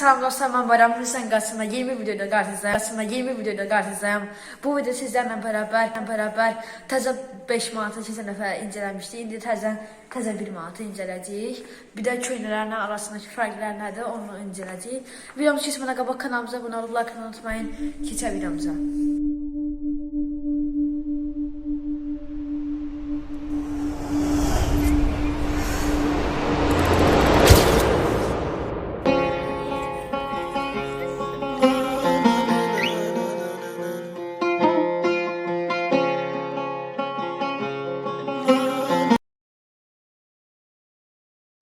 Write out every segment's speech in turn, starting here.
salam dostlar, ben Bayram Hüseyin karşısında yeni bir videoda karşınızdayım. Karşısında yeni bir videoda karşınızdayım. Bu video sizlerle beraber, beraber təzə 5 manatı keçən dəfə incələmişdik. İndi təzə təzə 1 manatı incələyəcəyik. Bir də köynələrin arasındakı fərqlər nədir, onu incələyəcəyik. Videomuzu keçmədən qabaq kanalımıza abunə olub like unutmayın. Keçək videomuza.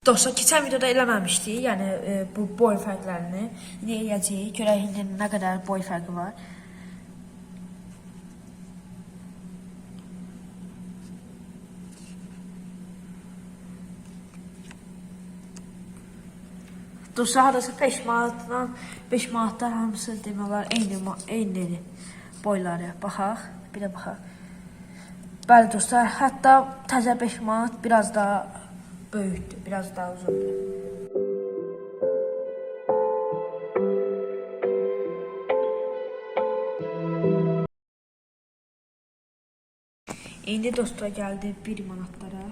Dostlar, keçən videoda eləməmişdik, yəni e, bu boy fərqlərini. İndi eləyəcəyik, görək indi nə qədər boy fərqi var. Dostlar, hardasa 5 manatdan 5 manatda hamısı demək olar eyni eyni boyları. Baxaq, bir də baxaq. Bəli dostlar, hətta təzə 5 manat biraz daha böyükdür, biraz daha uzundur. İndi dostlar gəldi 1 manatlara.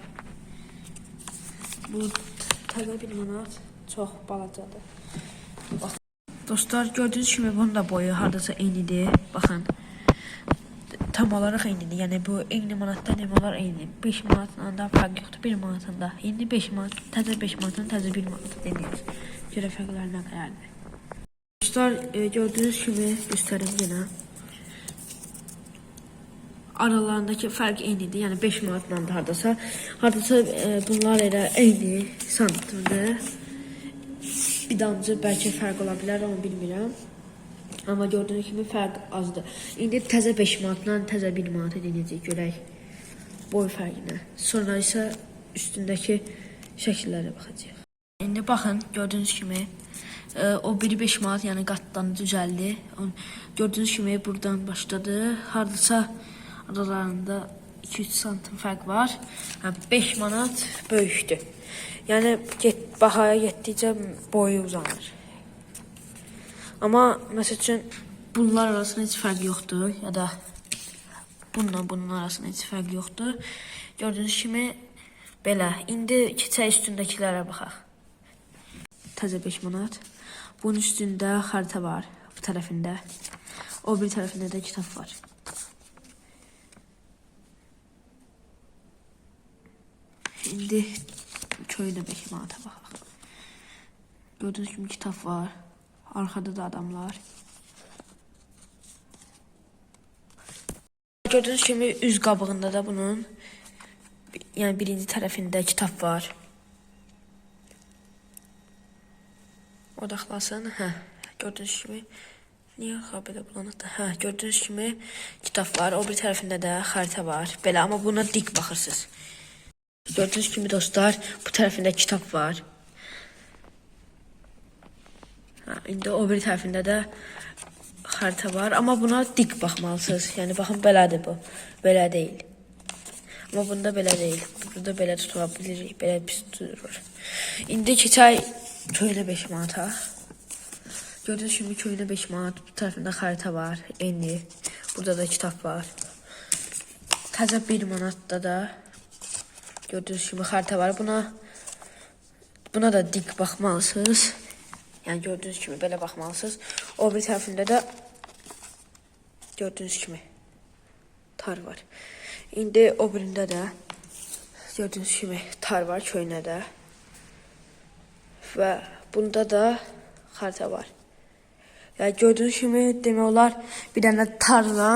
Bu təzə 1 manat çox balacadır. Bax. Dostlar gördüyünüz kimi bunun da boyu hardasa eynidir. Baxın. Tam olaraq eynidir. Yəni bu eyni manatda demək olar eyni. 5 manatla da fərq yoxdur. 1 manatında. İndi 5 manat, təzə 5 manatın təzə 1 manat denir. Görə fərqlər nə qədərdir. Dostlar e, gördüyünüz kimi göstərim yenə. Aralarındakı fərq eynidir. Yəni 5 manatla da hardasa. Hardasa e, bunlar elə eyni santimdir. Bir damcı bəlkə fərq ola bilər, onu bilmirəm. Amma gördüyünüz kimi fərq azdır. İndi təzə 5 manatla təzə 1 manata denəyəcək görək boy fərqinə. Sonra isə üstündəki şəkillərə baxacağıq. İndi baxın, gördüyünüz kimi e, o biri 5 manat, yəni qatdan düzəldi. Gördüyünüz kimi buradan başladı. Hardasa aralarında 2-3 santim fərq var. Hə, 5 manat böyükdür. Yəni get bahaya getdikcə boyu uzanır. Amma məsəl üçün bunlar arasında heç fərq yoxdur ya da bununla bunun arasında heç fərq yoxdur. Gördüyünüz kimi belə. İndi keçək üstündəkilərə baxaq. Təzə 5 manat. Bunun üstündə xəritə var bu tərəfində. O bir tərəfində də kitab var. İndi köynə 5 manata baxaq. Gördüyünüz kimi kitab var. Arkada da adamlar. Gördüğünüz kimi üz qabığında da bunun yəni birinci tərəfində kitab var. Odaqlasın. Hə. Gördüyünüz kimi Niyə xəbərdə bulanıqda? Hə, gördüyünüz kimi kitab var. O bir tərəfində də xəritə var. Belə amma buna dik baxırsınız. Gördüyünüz kimi dostlar, bu tərəfində kitab var. İndi o bir tərəfində də xəritə var, amma buna dik baxmalısınız. Yəni baxın belədir bu. Belə deyil. Amma bunda belə deyil. Burada belə tuta bilirik, belə pis durur. İndi keçək köynə 5 manata. Gördüyünüz kimi köynə 5 manat. Bu tərəfində xəritə var, eyni. Burada da kitab var. Təzə 1 manatda da gördüyünüz kimi xəritə var. Buna buna da dik baxmalısınız. Yəni gördüyünüz kimi belə baxmalısınız. O bir tərəfində də gördüyünüz kimi tar var. İndi o birində də gördüyünüz kimi tar var köynədə. Və bunda da xəritə var. Yəni gördüyünüz kimi demək olar bir dənə tarla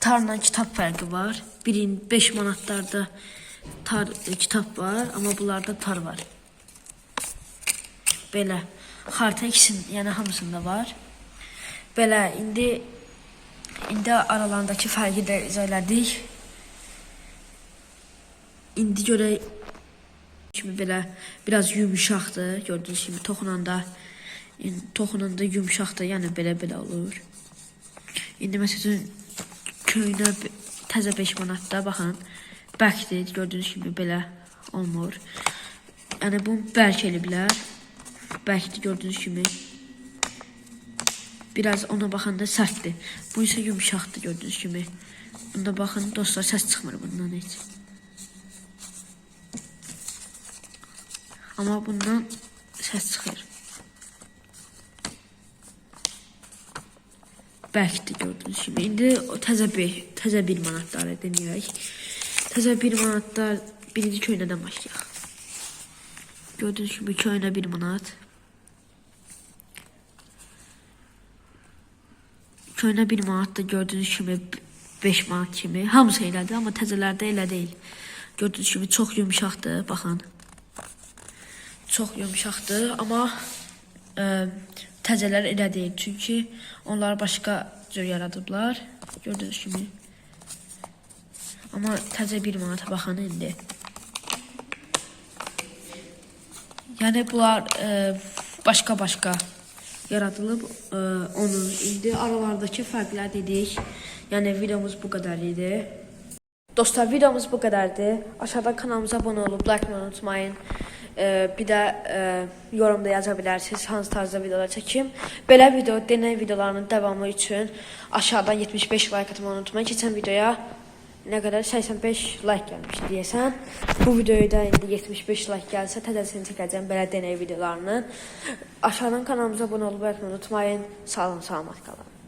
tarla kitab fərqi var. Birin 5 manatlarda tar e, kitab var, amma bunlarda tar var. Belə xəritə ikisinin, yəni hamısında var. Belə indi indi aralarındakı fərqi də izah elədik. İndi görək kimi belə biraz yumşaqdır. Gördüyünüz kimi toxunanda toxunanda yumşaqdır. Yəni belə belə olur. İndi məsələn köynə təzə 5 manatda baxın. Bərkdir. Gördüyünüz kimi belə olmur. Yəni bu bərk eliblər. Bərkdir gördüyünüz kimi. Biraz ona baxanda sərtdir. Bu isə yumşaqdır gördüyünüz kimi. Bunda baxın dostlar səs çıxmır bundan heç. Amma bundan səs çıxır. Bərkdir gördüyünüz kimi. İndi o təzə bir, təzə bir manatları deməyək. Təzə bir manatlar birinci köynədən başlayaq. Gördüyünüz kimi köynə bir manat. Köynə bir manat da gördüyünüz kimi 5 manat kimi. Hamısı elədir, amma təzələrdə elə deyil. Gördüyünüz kimi çox yumşaqdır, baxın. Çox yumşaqdır, amma ə, təzələr elə deyil. Çünki onlar başqa cür yaradıblar. Gördüyünüz kimi. Amma təzə bir manata baxın indi. Yəni bunlar e, başqa-başqa yaradılıb e, onun indi aralardakı fərqlər dedik. Yəni videomuz bu qədər idi. Dostlar videomuz bu qədərdir. Aşağıdan kanalımıza abunə olub like unutmayın. E, bir də e, yorumda yaza bilərsiniz hansı tarzda videolar çəkim. Belə video, deney videolarının davamı üçün aşağıdan 75 like atmayı unutmayın. Keçən videoya nə qədər 85 like gəlmişdi deyəsən. Bu videoya da indi 75 like gəlsə təzəsini çəkəcəm belə deney videolarını. Aşağıdan kanalımıza abunə olub etməyi unutmayın. Sağ olun, salamat qalın.